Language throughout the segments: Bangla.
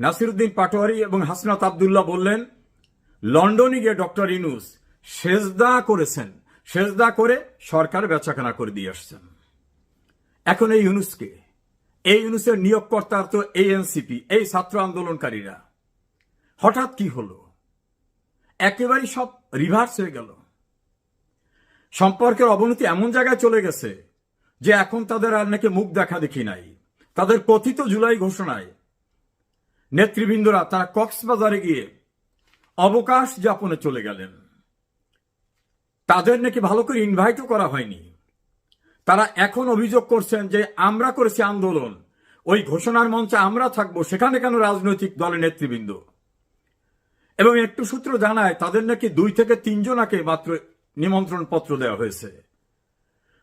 নাসিরুদ্দিন পাটোয়ারি এবং হাসনাত আবদুল্লাহ বললেন, লন্ডনে গিয়ে ডক্টর ইনুস সেজদা করেছেন। সেজদা করে সরকার বেচাকেনা করে দিয়ে আসছেন। এখন এই ইউনুসকে, এই ইউনুসের নিয়োগকর্তা তো এএনসিপি, এই ছাত্র আন্দোলনকারীরা। হঠাৎ কি হলো? একেবারেই সব রিভার্স হয়ে গেল। সম্পর্কের অবনতি এমন জায়গায় চলে গেছে যে এখন তাদের আর নাকি মুখ দেখা দেখি নাই। তাদের কথিত জুলাই ঘোষণায় নেতৃবৃন্দরা তারা কক্সবাজারে গিয়ে অবকাশ যাপনে চলে গেলেন। তাদের নাকি ভালো করে ইনভাইটও করা হয়নি। তারা এখন অভিযোগ করছেন যে আমরা করেছি আন্দোলন, ওই ঘোষণার মঞ্চে আমরা থাকব, সেখানে কেন রাজনৈতিক দলের নেতৃবৃন্দ? এবং একটু সূত্র জানায়, তাদের নাকি দুই থেকে তিনজনাকে মাত্র নিমন্ত্রণ পত্র দেওয়া হয়েছে।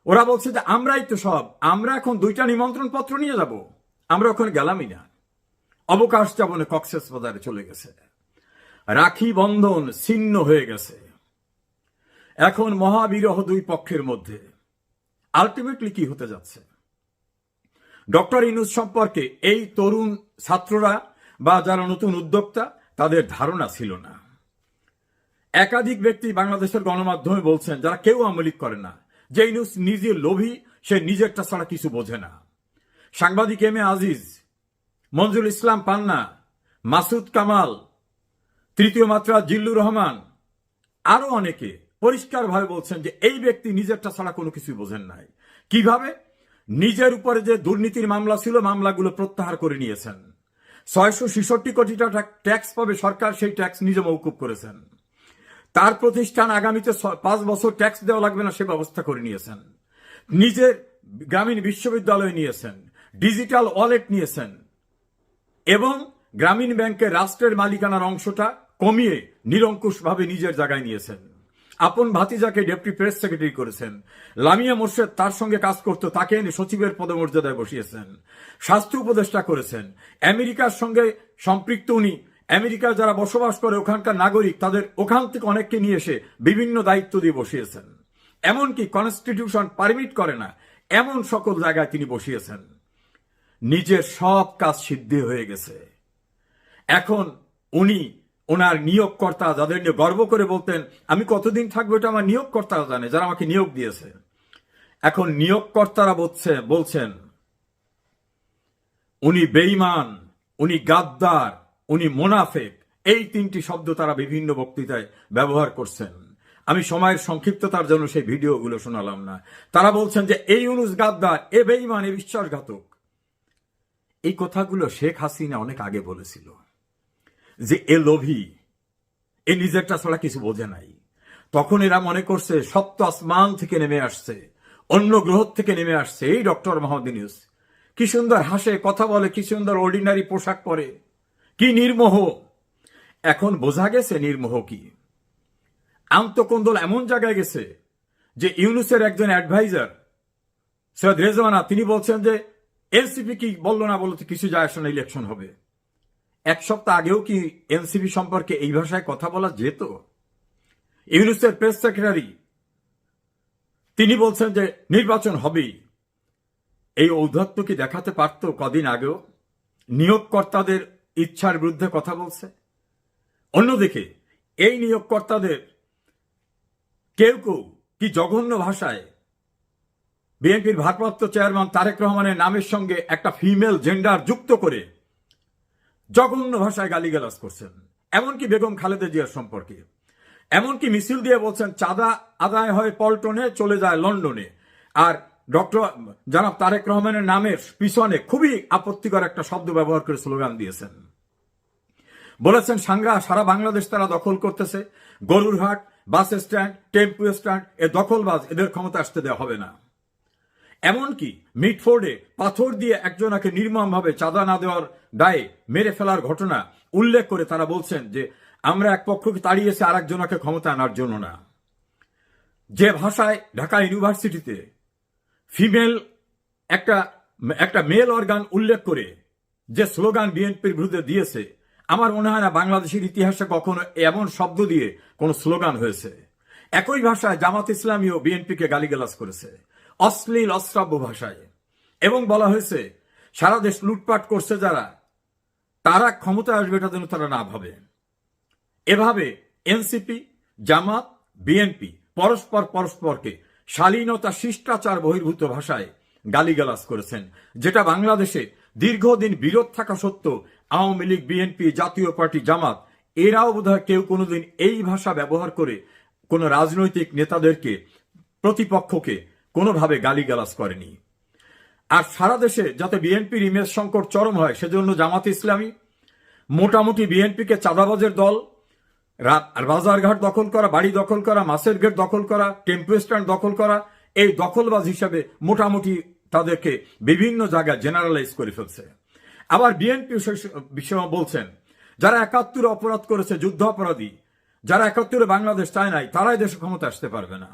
ওরা বলছে যে আমরাই তো সব, আমরা এখন দুইটা নিমন্ত্রণ পত্র নিয়ে যাব। আমরা ওখানে গেলামই না। অবকাশ যাপনে কক্সেস বাজারে চলে গেছে। রাখি বন্ধন ছিন্ন হয়ে গেছে। এখন মহাবিরহ দুই পক্ষের মধ্যে। আলটিমেটলি কি হতে যাচ্ছে? ডক্টর ইনুস সম্পর্কে এই তরুণ ছাত্ররা বা যারা নতুন উদ্যোক্তা, তাদের ধারণা ছিল না। একাধিক ব্যক্তি বাংলাদেশের গণমাধ্যমে বলছেন, যারা কেউ আমলিক করে না, যে ইনুস নিজে লোভী, সে নিজেরটা ছাড়া কিছু বোঝে না। সাংবাদিক এম এ আজিজ মঞ্জুর ইসলাম পান্না, মাসুদ কামাল, তৃতীয় মাত্রা জিল্লুর রহমান, আরও অনেকে পরিষ্কারভাবে বলছেন যে এই ব্যক্তি নিজেরটা ছাড়া কোনো কিছু বোঝেন নাই। কীভাবে? নিজের উপরে যে দুর্নীতির মামলা ছিল, মামলাগুলো প্রত্যাহার করে নিয়েছেন। ছয়শো ছেষট্টি কোটি টাকা ট্যাক্স পাবে সরকার, সেই ট্যাক্স নিজে মৌকুব করেছেন। তার প্রতিষ্ঠান আগামীতে পাঁচ বছর ট্যাক্স দেওয়া লাগবে না, সে ব্যবস্থা করে নিয়েছেন। নিজের গ্রামীণ বিশ্ববিদ্যালয় নিয়েছেন, ডিজিটাল ওয়ালেট নিয়েছেন এবং গ্রামীণ ব্যাংকের রাষ্ট্রের মালিকানার অংশটা কমিয়ে নিরঙ্কুশভাবে নিজের জায়গায় নিয়েছেন। আপন ভাতিজাকে ডেপুটি প্রেস সেক্রেটারি করেছেন। লামিয়া মোর্শেদ তার সঙ্গে কাজ করত, তাকে এনে সচিবের পদমর্যাদায় বসিয়েছেন। স্বাস্থ্য উপদেষ্টা করেছেন। আমেরিকার সঙ্গে সম্পৃক্ত উনি। আমেরিকার যারা বসবাস করে ওখানকার নাগরিক, তাদের ওখান থেকে অনেককে নিয়ে এসে বিভিন্ন দায়িত্ব দিয়ে বসিয়েছেন। এমনকি কনস্টিটিউশন পারমিট করে না, এমন সকল জায়গায় তিনি বসিয়েছেন। নিজের সব কাজ সিদ্ধি হয়ে গেছে। এখন উনি ওনার নিয়োগকর্তা যাদের নিয়ে গর্ব করে বলতেন, আমি কতদিন থাকব এটা আমার নিয়োগকর্তারা জানে, যারা আমাকে নিয়োগ দিয়েছে। এখন নিয়োগকর্তারা বলছে, বলছেন, উনি বেইমান উনি গাদ্দার, উনি মোনাফেক। এই তিনটি শব্দ তারা বিভিন্ন বক্তৃতায় ব্যবহার করছেন। আমি সময়ের সংক্ষিপ্ততার জন্য সেই ভিডিওগুলো শোনালাম না। তারা বলছেন যে, এই অনুজ গাদ্দার, এ বেইমান এ বিশ্বাসঘাতক। এই কথাগুলো শেখ হাসিনা অনেক আগে বলেছিল যে, এ লোভী, এ নিজেরটা ছাড়া কিছু বোঝে নাই। তখন এরা মনে করছে, সপ্ত আসমান থেকে নেমে আসছে, অন্য গ্রহ থেকে নেমে আসছে। এই ডক্টর ইউনুস, কি সুন্দর হাসে, কথা বলে, কি সুন্দর অর্ডিনারি পোশাক পরে, কি নির্মোহ। এখন বোঝা গেছে নির্মোহ কি। আন্তকন্দল এমন জায়গায় গেছে যে, ইউনুসের একজন অ্যাডভাইজার, সৈয়দ রেজওয়ানা, তিনি বলছেন যে এনসিপি কি বলল না বলতে কিছু যায় আসে না ইলেকশন হবে। এক সপ্তাহ আগেও কি এনসিপি সম্পর্কে এই ভাষায় কথা বলা যেত? ইউনুসের প্রেস সেক্রেটারি তিনি বলছেন যে নির্বাচন হবেই। এই ঔদ্ধত্য কি দেখাতে পারত কদিন আগেও? নিয়োগকর্তাদের ইচ্ছার বিরুদ্ধে কথা বলছে। অন্যদিকে, এই নিয়োগকর্তাদের কেউ কেউ কি জঘন্য ভাষায় বিএনপির ভারপ্রাপ্ত চেয়ারম্যান তারেক রহমানের নামের সঙ্গে একটা ফিমেল জেন্ডার যুক্ত করে জঘন্য ভাষায় গালিগালাজ করছেন। এমনকি বেগম খালেদা জিয়ার সম্পর্কে। এমনকি মিছিল দিয়ে বলছেন, চাঁদা আদায় হয় পল্টনে, চলে যায় লন্ডনে। আর ডক্টর জনাব তারেক রহমানের নামের পিছনে খুবই আপত্তিকর একটা শব্দ ব্যবহার করে স্লোগান দিয়েছেন। বলেছেন সাংরা সারা বাংলাদেশ তারা দখল করতেছে। গরুরহাট, বাস স্ট্যান্ড, টেম্পু স্ট্যান্ড, এ দখলবাজ, এদের ক্ষমতা আসতে দেওয়া হবে না। এমনকি মিটফোর্ডে পাথর দিয়ে একজনাকে নির্মমভাবে চাঁদা না দেওয়ার দায়ে মেরে ফেলার ঘটনা উল্লেখ করে তারা বলছেন যে, আমরা এক পক্ষকে তাড়িয়েছি আর একজনাকে ক্ষমতা আনার জন্য না। যে ভাষায় ঢাকা ইউনিভার্সিটিতে ফিমেল একটা একটা মেল অর্গান উল্লেখ করে যে স্লোগান বিএনপির বিরুদ্ধে দিয়েছে, আমার মনে হয় না বাংলাদেশের ইতিহাসে কখনো এমন শব্দ দিয়ে কোন স্লোগান হয়েছে। একই ভাষায় জামাত ইসলামীও বিএনপিকে গালিগালাজ করেছে। অশ্লীল, অশ্রাব্য ভাষায়। এবং বলা হয়েছে, সারা দেশ লুটপাট করছে যারা। তারা ক্ষমতায় আসবে এটা যেন তারা না ভাবে। এভাবে এনসিপি, জামাত, বিএনপি পরস্পর পরস্পরকে শালীনতা, শিষ্টাচার বহির্ভূত ভাষায় গালিগালাজ করেছেন, যেটা বাংলাদেশে দীর্ঘদিন বিরোধ থাকা সত্ত্বেও আওয়ামী লীগ, বিএনপি, জাতীয় পার্টি, জামাত, এরাও বোধহয় কেউ কোনোদিন এই ভাষা ব্যবহার করে কোন রাজনৈতিক নেতাদেরকে, প্রতিপক্ষকে কোনোভাবে গালিগালাজ করেনি। আর সারা দেশে যাতে বিএনপির ইমেজ সংকট চরম হয়, সেজন্য জামাত ইসলামী, মোটামুটি বিএনপিকে চাঁদাবাজের দল বাজারঘাট দখল করা, বাড়ি দখল করা, মাছের গেট দখল করা, টেম্পো স্ট্যান্ড দখল করা, এই দখলবাজ হিসাবে মোটামুটি তাদেরকে বিভিন্ন জায়গায় জেনারেলাইজ করে ফেলছে। আবার বিএনপি বিষয় বলছেন, যারা একাত্তরে অপরাধ করেছে যুদ্ধ অপরাধী যারা একাত্তরে বাংলাদেশ চায় নাই, তারাই দেশে ক্ষমতা আসতে পারবে না।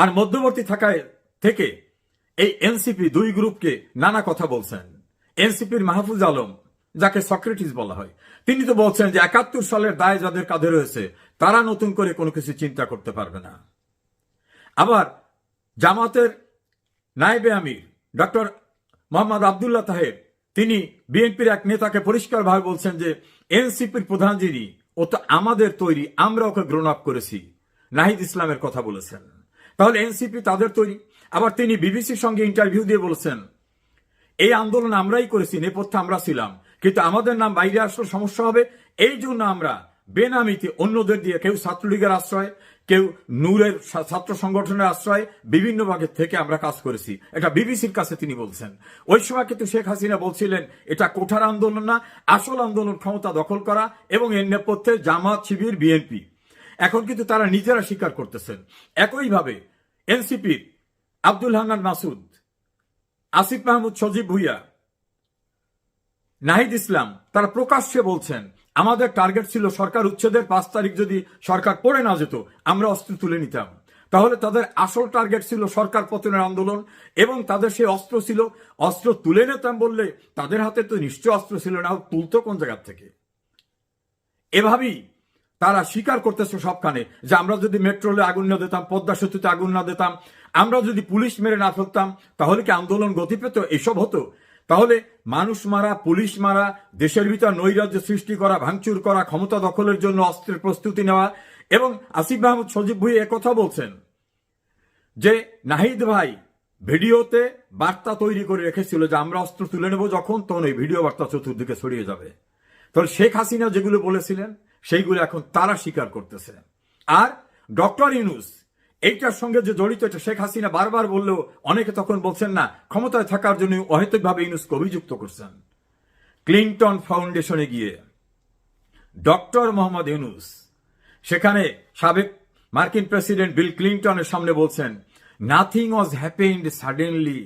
আর মধ্যবর্তী থাকায় থেকে এই এনসিপি দুই গ্রুপকে নানা কথা বলছেন। এনসিপির মাহফুজ আলম, যাকে সক্রেটিস বলা হয়, তিনি তো বলছেন যে একাত্তর সালের দায় যাদের কাঁধে রয়েছে, তারা নতুন করে কোনো কিছু চিন্তা করতে পারবে না। আবার জামাতের নায়েবে আমির ডক্টর মোহাম্মদ আবদুল্লাহ তাহেব তিনি বিএনপির এক নেতাকে পরিষ্কারভাবে বলছেন যে এনসিপির প্রধান যিনি, ও তো আমাদের তৈরি, আমরা ওকে গ্রোন আপ করেছি, নাহিদ ইসলামের কথা বলেছেন। তাহলে এনসিপি তাদের তৈরি। আবার তিনি বিবিসির সঙ্গে ইন্টারভিউ দিয়ে বলেছেন, এই আন্দোলন আমরাই করেছি, নেপথ্যে আমরা ছিলাম। কিন্তু আমাদের নাম বাইরে আসলে সমস্যা হবে। এই জন্য আমরা বেনামিতে অন্যদের দিয়ে কেউ ছাত্রলীগের আশ্রয়, কেউ নূরের ছাত্র সংগঠনের আশ্রয়, বিভিন্ন ভাগের থেকে আমরা কাজ করেছি। এটা বিবিসির কাছে তিনি বলছেন। ওই সময় কিন্তু শেখ হাসিনা বলছিলেন, এটা কোঠার আন্দোলন না, আসল আন্দোলন ক্ষমতা দখল করা এবং এর নেপথ্যে জামাত, শিবির, বিএনপি। এখন কিন্তু তারা নিজেরা স্বীকার করতেছেন। একইভাবে এনসিপির আব্দুল হান্নান মাসুদ, আসিফ মাহমুদ, সজীব ভুইয়া, নাহিদ ইসলাম, তারা প্রকাশ্যে বলছেন, আমাদের টার্গেট ছিল সরকার উচ্ছেদের পাঁচ তারিখ যদি সরকার পড়ে না যেত, আমরা অস্ত্র তুলে নিতাম। তাহলে তাদের আসল টার্গেট ছিল সরকার পতনের আন্দোলন এবং তাদের সেই অস্ত্র ছিল, অস্ত্র তুলে নিতাম বললে তাদের হাতে তো নিশ্চয় অস্ত্র ছিল না, তুলতো কোন জায়গার থেকে? এভাবেই তারা স্বীকার করতেছে সবখানে যে আমরা যদি মেট্রোলে আগুন না দিতাম, পদ্মা সেতুতে আগুন না দিতাম, আমরা যদি পুলিশ মেরে না ফেলতাম, তাহলে কি আন্দোলন গতি পেত এসব হতো? তাহলে মানুষ মারা, পুলিশ মারা, দেশের ভিতর নৈরাজ্য সৃষ্টি করা, ভাঙচুর করা, ক্ষমতা দখলের জন্য অস্ত্রের প্রস্তুতি নেওয়া এবং আসিফ মাহমুদ সজীব ভুই কথা বলছেন যে, নাহিদ ভাই ভিডিওতে বার্তা তৈরি করে রেখেছিল যে আমরা অস্ত্র তুলে নেব যখন, তখন ওই ভিডিও বার্তা চতুর্দিকে ছড়িয়ে যাবে। তাহলে শেখ হাসিনা যেগুলো বলেছিলেন সেইগুলো এখন তারা স্বীকার করতেছে। আর ডক্টর ইউনুস, এইটার সঙ্গে যে জড়িত, এটা শেখ হাসিনা বারবার বললেও অনেকে তখন বলছেন না, ক্ষমতায় থাকার জন্য অহেতুকভাবে ইউনুসকে অভিযুক্ত করছেন। ক্লিন্টন ফাউন্ডেশনে গিয়ে ডক্টর মোহাম্মদ ইউনুস, সেখানে সাবেক মার্কিন প্রেসিডেন্ট বিল ক্লিন্টনের সামনে বলছেন nothing was happened suddenly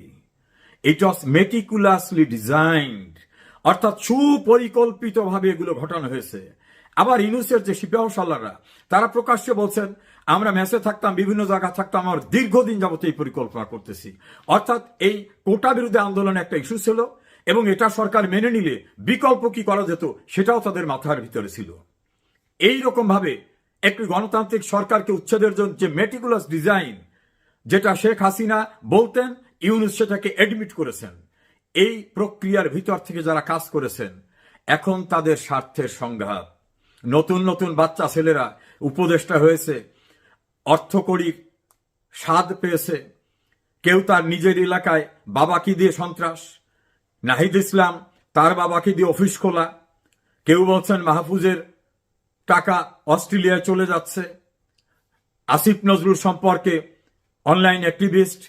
it was meticulously designed অর্থাৎ সুপরিকল্পিতভাবে এগুলো ঘটানো হয়েছে। আবার ইউনুসের যে সিপাহ সাল্লাররা তারা প্রকাশ্যে বলছেন, আমরা মেসে থাকতাম, বিভিন্ন জায়গা থাকতাম, আমার দীর্ঘদিন যাবত এই পরিকল্পনা করতেছি। অর্থাৎ এই কোটা বিরুদ্ধে আন্দোলন একটা ইস্যু ছিল এবং এটা সরকার মেনে নিলে বিকল্প কি করা যেত সেটাও তাদের মাথার ভিতরে ছিল। এই রকম ভাবে একটি গণতান্ত্রিক সরকারকে উচ্ছেদের জন্য যে মেটিকুলাস ডিজাইন যেটা শেখ হাসিনা বলতেন, ইউনুস সেটাকে এডমিট করেছেন। এই প্রক্রিয়ার ভিতর থেকে যারা কাজ করেছেন, এখন তাদের স্বার্থের সংঘাত। নতুন নতুন বাচ্চা ছেলেরা উপদেষ্টা হয়েছে অর্থকড়ির স্বাদ পেয়েছে। কেউ তার নিজের এলাকায় বাবাকে দিয়ে সন্ত্রাস? নাহিদ ইসলাম তার বাবাকে দিয়ে অফিস খোলা? কেউ বলছেন মাহফুজের টাকা অস্ট্রেলিয়ায় চলে যাচ্ছে। আসিফ নজরুল সম্পর্কে অনলাইন অ্যাক্টিভিস্ট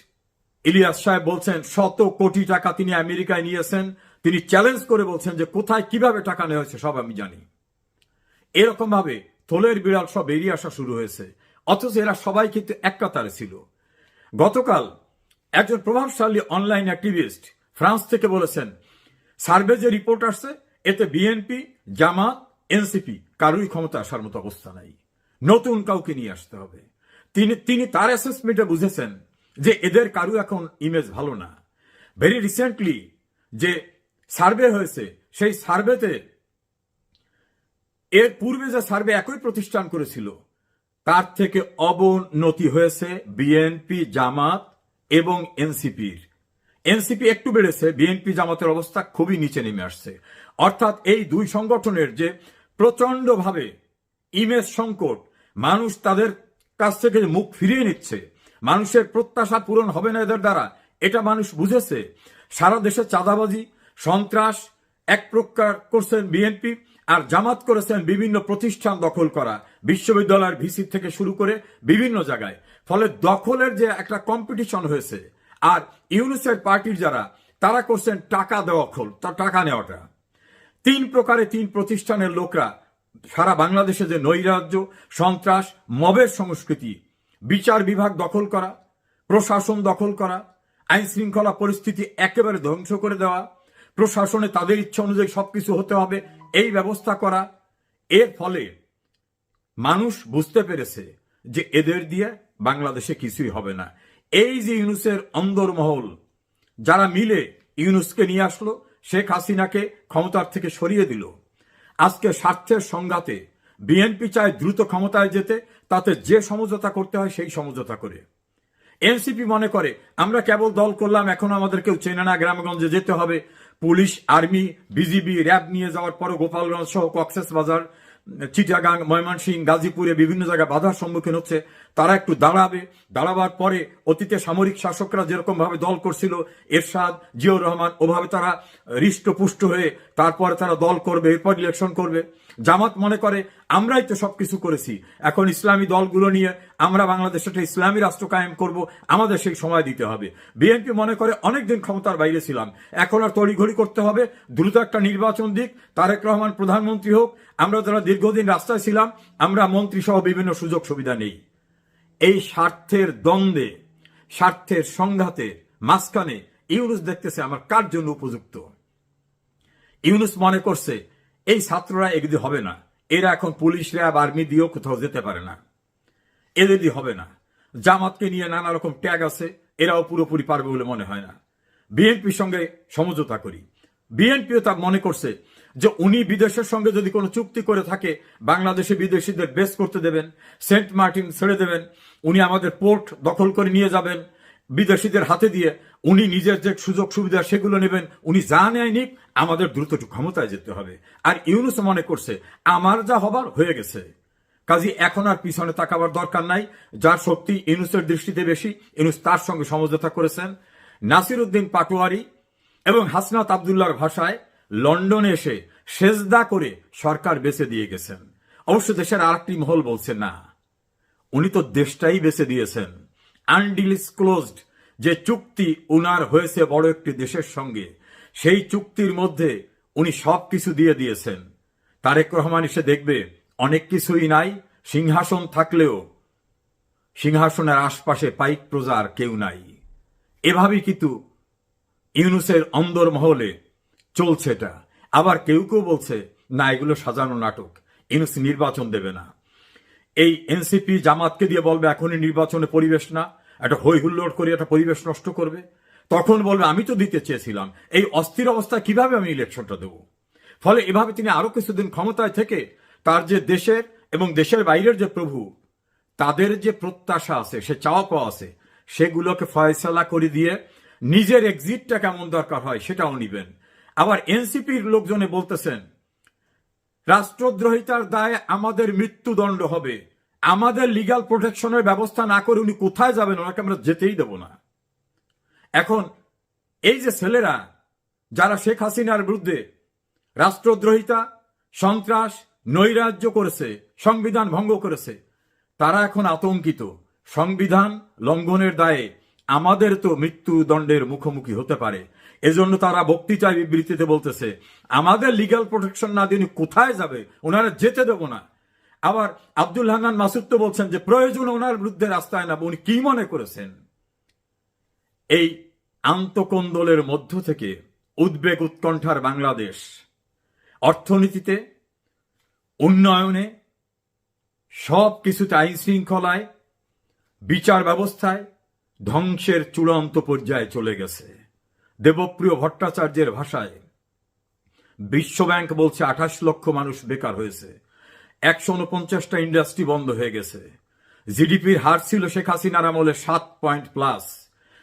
ইলিয়াস সাহেব বলছেন, শত কোটি টাকা তিনি আমেরিকায় নিয়েছেন। তিনি চ্যালেঞ্জ করে বলছেন যে কোথায় কীভাবে টাকা নেওয়া হয়েছে সব আমি জানি। এরকম ভাবে থলের বিড়াল সব বেরিয়ে আসা শুরু হয়েছে। অথচ এরা সবাই কিন্তু এক কাতারে ছিল। গতকাল একজন প্রভাবশালী অনলাইন অ্যাক্টিভিস্ট ফ্রান্স থেকে বলেছেন, সার্ভে যে রিপোর্ট আসছে, এতে বিএনপি, জামাত, এনসিপি কারোই ক্ষমতা আসার মতো অবস্থা নাই। নতুন কাউকে নিয়ে আসতে হবে। তিনি তিনি তার অ্যাসেসমেন্টে বুঝেছেন যে এদের কারও এখন ইমেজ ভালো না। ভেরি রিসেন্টলি যে সার্ভে হয়েছে, সেই সার্ভেতে এর পূর্বে যে সার্ভে একই প্রতিষ্ঠান করেছিল, তার থেকে অবনতি হয়েছে বিএনপি জামাত এবং এনসিপির এনসিপি একটু বেড়েছে বিএনপি জামাতের অবস্থা খুবই নিচে নেমে আসছে। অর্থাৎ এই দুই সংগঠনের যে প্রচন্ডভাবে ইমেজ সংকট, মানুষ তাদের কাছ থেকে মুখ ফিরিয়ে নিচ্ছে, মানুষের প্রত্যাশা পূরণ হবে না এদের দ্বারা, এটা মানুষ বুঝেছে। সারা দেশে চাঁদাবাজি, সন্ত্রাস এক প্রকার করছেন বিএনপি আর জামাত করেছেন বিভিন্ন প্রতিষ্ঠান দখল করা। বিশ্ববিদ্যালয়ের ভিসি থেকে শুরু করে বিভিন্ন জায়গায়। ফলে দখলের যে একটা কম্পিটিশন হয়েছে, আর ইউনিসেফ পার্টির যারা, তারা করছেন টাকা দেওয়া খোল, তা- টাকা নেওয়াটা। তিন প্রকারে তিন প্রতিষ্ঠানের লোকরা, সারা বাংলাদেশে যে নৈরাজ্য, সন্ত্রাস, মবের সংস্কৃতি, বিচার বিভাগ দখল করা, প্রশাসন দখল করা আইন শৃঙ্খলা পরিস্থিতি একেবারে ধ্বংস করে দেওয়া, প্রশাসনে তাদের ইচ্ছা অনুযায়ী সবকিছু হতে হবে এই ব্যবস্থা করা, এর ফলে মানুষ বুঝতে পেরেছে যে এদের দিয়ে বাংলাদেশে কিছুই হবে না। এই যে ইউনুসের অন্দরমহল, যারা মিলে ইউনুসকে নিয়ে আসলো, শেখ হাসিনাকে ক্ষমতার থেকে সরিয়ে দিল। আজকে স্বার্থের সংঘাতে বিএনপি চায় দ্রুত ক্ষমতায় যেতে, তাতে যে সমঝোতা করতে হয় সেই সমঝোতা করে। এনসিপি মনে করে, আমরা কেবল দল করলাম, এখন আমাদের কেউ চেনে না গ্রামগঞ্জে যেতে হবে। পুলিশ, আর্মি, বিজিবি, র্যাব নিয়ে যাওয়ার পরে গোপালগঞ্জ সহ কক্সেস বাজার, চিটাগাং ময়মনসিং গাজীপুরে বিভিন্ন জায়গায় বাধার সম্মুখীন হচ্ছে। তারা একটু দাঁড়াবে। দাঁড়াবার পরে অতীতে সামরিক শাসকরা যেরকম ভাবে দল করছিল, এরশাদ জিয়র রহমান, ওভাবে তারা হৃষ্টপুষ্ট হয়ে তারপরে তারা দল করবে, এরপর ইলেকশন করবে। জামাত মনে করে, আমরাই তো সবকিছু করেছি। এখন ইসলামী দলগুলো নিয়ে আমরা বাংলাদেশে একটা ইসলামী রাষ্ট্র কায়েম করব, আমাদের সেই সময় দিতে হবে। বিএনপি মনে করে অনেকদিন ক্ষমতার বাইরে ছিলাম। এখন আর তড়িঘড়ি করতে হবে, দ্রুত একটা নির্বাচন দিক। তারেক রহমান প্রধানমন্ত্রী হোক, আমরা যারা দীর্ঘদিন রাস্তায় ছিলাম, আমরা মন্ত্রী সহ বিভিন্ন সুযোগ সুবিধা নেই। এই স্বার্থের দ্বন্দ্বে, স্বার্থের সংঘাতে মাঝখানে ইউনুস দেখতেছে আমার কার জন্য উপযুক্ত। ইউনুস মনে করছে এই ছাত্ররা এগুলি হবে না, এরা এখন পুলিশ র্যাব আর্মি দিয়েও কোথাও যেতে পারে না। এদের দিয়ে হবে না, জামাতকে নিয়ে নানা রকম ট্যাগ আছে, এরাও পুরোপুরি পারবে বলে মনে হয় না। বিএনপির সঙ্গে সমঝোতা করি। বিএনপিও তা মনে করছে যে উনি বিদেশের সঙ্গে যদি কোনো চুক্তি করে থাকে, বাংলাদেশে বিদেশিদের বেস করতে দেবেন, সেন্ট মার্টিন ছেড়ে দেবেন, উনি আমাদের পোর্ট দখল করে নিয়ে যাবেন বিদেশিদের হাতে দিয়ে উনি নিজের যে সুযোগ সুবিধা সেগুলো নেবেন, উনি যা নেয়নি আমাদের দ্রুত ক্ষমতায় যেতে হবে। আর ইউনুস মনে করছে, আমার যা হবার হয়ে গেছে। কাজী, এখন আর পিছনে তাকাবার দরকার নাই। যার শক্তি ইউনুসের দৃষ্টিতে বেশি, ইউনুস তার সঙ্গে সমঝোতা করেছেন। নাসির উদ্দিন পাটোয়ারি এবং হাসনাত আবদুল্লাহর ভাষায় লন্ডনে এসে সেজদা করে সরকার বেছে দিয়ে গেছেন। অবশ্য দেশের আরেকটি মহল বলছে না। উনি তো দেশটাই বেছে দিয়েছেন। আনডিসক্লোজড যে চুক্তি উনার হয়েছে বড় একটি দেশের সঙ্গে, সেই চুক্তির মধ্যে উনি সব কিছু দিয়ে দিয়েছেন। তারেক রহমান এসে দেখবে, অনেক কিছুই নাই, সিংহাসন থাকলেও সিংহাসনের আশপাশে পাইক প্রজার কেউ নাই। এভাবেই কিন্তু ইউনুসের অন্দর মহলে চলছে এটা। আবার কেউ কেউ বলছে, না, এগুলো সাজানো নাটক, ইউনুস নির্বাচন দেবে না। এই এনসিপি জামাতকে দিয়ে বলবে, এখনই নির্বাচনে পরিবেশ না, একটা হই হুল্লোড় করে একটা পরিবেশ নষ্ট করবে। তখন বলবে, আমি তো দিতে চেয়েছিলাম, এই অস্থির অবস্থায় কীভাবে আমি ইলেকশনটা দেব? ফলে এভাবে তিনি আরও কিছুদিন ক্ষমতায় থেকে তার যে দেশের এবং দেশের বাইরের যে প্রভু, তাদের যে প্রত্যাশা আছে, সে চাওয়া পাওয়া আছে, সেগুলোকে ফয়সলা করে দিয়ে নিজের এক্সিটটা কেমন দরকার হয় সেটাও নিবেন। আবার এনসিপির লোকজনে বলতেছেন রাষ্ট্রদ্রোহিতার দায়ে আমাদের মৃত্যুদণ্ড হবে। আমাদের লিগ্যাল প্রোটেকশনের ব্যবস্থা না করে উনি কোথায় যাবেন, ওনাকে আমরা যেতেই দেব না। এখন, এই যে ছেলেরা, যারা শেখ হাসিনার বিরুদ্ধে রাষ্ট্রদ্রোহিতা, সন্ত্রাস, নৈরাজ্য করেছে, সংবিধান ভঙ্গ করেছে, তারা এখন আতঙ্কিত। সংবিধান লঙ্ঘনের দায়ে আমাদের তো মৃত্যুদণ্ডের মুখোমুখি হতে পারে। এজন্য তারা বক্তৃতায় বিবৃতিতে বলতেছে, আমাদের লিগ্যাল প্রোটেকশন না দিয়ে উনি কোথায় যাবে? ওনারা যেতে দেব না। আবার আব্দুল হান্নান মাসুদ তো বলছেন যে, প্রয়োজন ওনার বিরুদ্ধে রাস্তায় না উনি কি মনে করেছেন? এই আন্তকোন্দলের মধ্য থেকে উদ্বেগ উৎকণ্ঠার বাংলাদেশ অর্থনীতিতে, উন্নয়নে সব কিছুতে আইন শৃঙ্খলায় বিচার ব্যবস্থায় ধ্বংসের চূড়ান্ত পর্যায়ে চলে গেছে। দেবপ্রিয় ভট্টাচার্যের ভাষায়, বিশ্বব্যাংক বলছে আঠাশ লক্ষ মানুষ বেকার হয়েছে। একশো উনপঞ্চাশটা ইন্ডাস্ট্রি বন্ধ হয়ে গেছে। জিডিপির হার ছিল শেখ হাসিনার আমলে সাত পয়েন্ট প্লাস।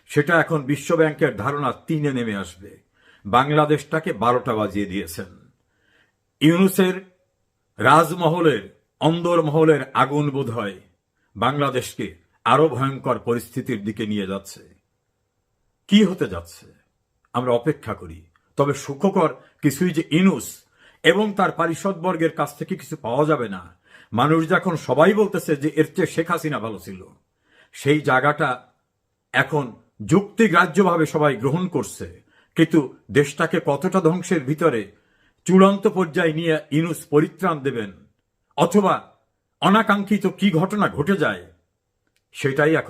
সেটা এখন বিশ্বব্যাংকের ধারণা তিনে নেমে আসবে। বাংলাদেশটাকে বারোটা বাজিয়ে দিয়েছেন। ইউনুসের রাজমহলের, অন্দরমহলের আগুন বোধ হয় বাংলাদেশকে আরও ভয়ঙ্কর পরিস্থিতির দিকে নিয়ে যাচ্ছে। কি হতে যাচ্ছে? আমরা অপেক্ষা করি। তবে সুখকর কিছুই যে ইনুস এবং তার পারিষদবর্গের কাছ থেকে কিছু পাওয়া যাবে না। মানুষ যখন সবাই বলতেছে যে এর চেয়ে শেখ হাসিনা ভালো ছিল, সেই জায়গাটা এখন যুক্তিগ্রাহ্যভাবে সবাই গ্রহণ করছে। কিন্তু দেশটাকে কতটা ধ্বংসের ভিতরে চূড়ান্ত পর্যায়ে নিয়ে ইনুস পরিত্রাণ দেবেন, অথবা অনাকাঙ্ক্ষিত কি ঘটনা ঘটে যায় সেটাই এখন